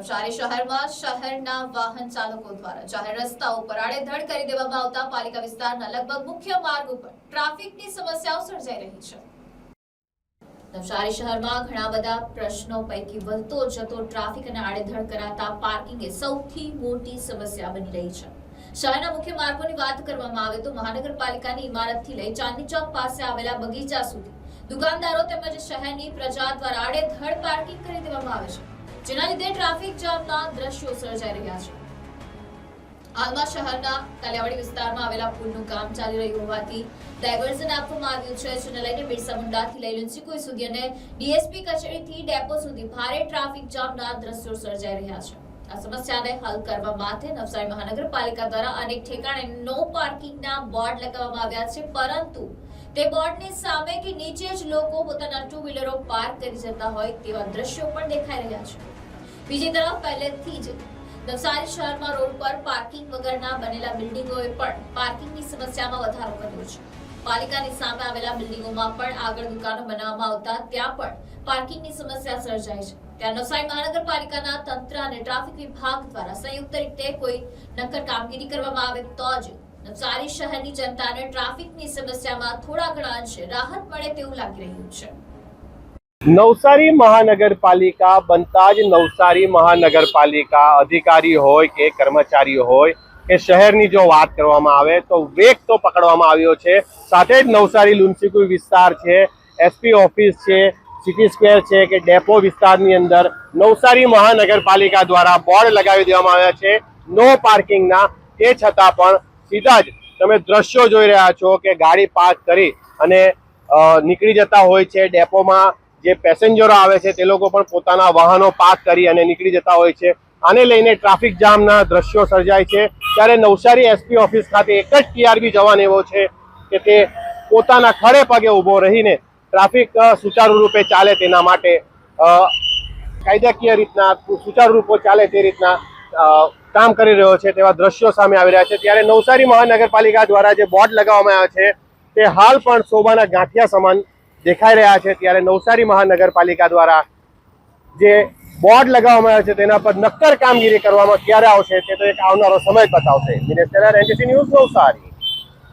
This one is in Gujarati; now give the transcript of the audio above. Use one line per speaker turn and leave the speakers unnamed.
નવસારી શહેરમાં શહેરના વાહન ચાલકો દ્વારા જાહેર રસ્તા ઉપર આડેધડ કરી દેવામાં આવતા પાલિકા વિસ્તારના લગભગ મુખ્ય માર્ગ ઉપર ટ્રાફિકની સમસ્યાઓ સર્જાઈ રહી છે. નવસારી શહેરમાં ઘણા બધા પ્રશ્નો પૈકી વધતો જતો ટ્રાફિક અને આડેધડ કરાતા પાર્કિંગ એ સૌથી મોટી સમસ્યા બની રહી છે. શહેરના મુખ્ય માર્ગોની વાત કરવામાં આવે તો મહાનગરપાલિકાની ઇમારતથી લઈ ચાંદની ચોક પાસે આવેલા બગીચા સુધી દુકાનદારો તેમજ શહેરની પ્રજા દ્વારા આડેધડ પાર્કિંગ કરી દેવામાં આવે છે. જેના લીધે ટ્રાફિક જામના દ્રશ્યો સર્જાઈ રહ્યા છે. હાલમાં શહેરના કાલિયાવાડી વિસ્તારમાં આવેલા પુલનું કામ ચાલી રહ્યું હોવાથી ડાયવર્ઝન આપવામાં આવ્યું છે, જેને લઈને બિરસા મુંડાથી લઈ લુન્સીકુઈ સુધી અને ડીએસપી કચેરીથી ડેપો સુધી ભારે ટ્રાફિક જામના દ્રશ્યો સર્જાઈ રહ્યા છે. આ સમસ્યાને હલ કરવા માટે નવસારી મહાનગરપાલિકા દ્વારા અનેક ઠેકાણે નો પાર્કિંગના બોર્ડ લગાવવામાં આવ્યા છે, પરંતુ તે બોર્ડની સામે કે નીચે જ લોકો પોતાના ટુ વ્હીલરો પાર્ક કરી જતા હોય તેવા દ્રશ્યો પણ દેખાઈ રહ્યા છે. બીજી તરફ પહેલેથી જ નવસારી શહેરમાં રોડ પર પાર્કિંગ વગરના બનેલા બિલ્ડિંગોએ પણ પાર્કિંગની સમસ્યામાં વધારો કર્યો છે. પાલિકાની સામે આવેલા બિલ્ડિંગોમાં પણ આગળ દુકાનો બનાવવામાં આવતા ત્યાં પણ પાર્કિંગની સમસ્યા સર્જાય છે. ત્યાં નવસારી મહાનગરપાલિકાના તંત્ર અને ટ્રાફિક વિભાગ દ્વારા સંયુક્ત રીતે કોઈ નક્કર કામગીરી કરવામાં આવે તો જ નવસારી શહેરની જનતાને ટ્રાફિકની સમસ્યામાં થોડા ઘણા અંશે રાહત મળે તેવું લાગી રહ્યું છે.
નવસારી મહાનગરપાલિકા બનતા જ નવસારી મહાનગરપાલિકા અધિકારી હોય કે કર્મચારી હોય કે શહેરની જો વાત કરવામાં આવે તો વેગ તો પકડવામાં આવ્યો છે. સાથે જ નવસારી લુન્સીકુઈ વિસ્તાર છે એસપી ઓફિસ છે, સિટી સ્ક્વેર છે કે ડેપો વિસ્તારની અંદર નવસારી મહાનગરપાલિકા દ્વારા બોર્ડ લગાવી દેવામાં આવ્યા છે. નો પાર્કિંગના તે છતાં પણ સીધા જ તમે દ્રશ્યો જોઈ રહ્યા છો કે ગાડી પાર્ક કરી અને નીકળી જતા હોય છે. ડેપોમાં જે પેસેન્જરો આવે છે તે લોકો પણ પોતાના વાહનો પાર્ક કરી અને નીકળી જતા હોય છે. આને લઈને ટ્રાફિક જામના દ્રશ્યો સર્જાય છે. ત્યારે નવસારી એસપી ઓફિસ ખાતે એક જ ટીઆરબી જવાન એવો છે કે તે પોતાના ખડે પગે ઊભો રહીને ટ્રાફિક સુચારુ રૂપે ચાલે તેના માટે કાયદાકીય રીતના, સુચારુ રૂપે ચાલે તે રીતના કામ કરી રહ્યો છે તેવા દ્રશ્યો સામે આવી રહ્યા છે. ત્યારે નવસારી મહાનગરપાલિકા દ્વારા જે બોર્ડ લગાવવામાં આવ્યા છે, તે હાલ પણ શોભાના ગાંઠિયા સમાન દેખાઈ રહ્યા છે. ત્યારે નવસારી મહાનગરપાલિકા દ્વારા જે બોર્ડ લગાવવામાં આવ્યા છે, તેના પર નક્કર કામગીરી કરવામાં ક્યારે આવશે, તે તો એક આવનારો સમય બતાવશે. તેનાર એનટીસી ન્યૂઝ નવસારી.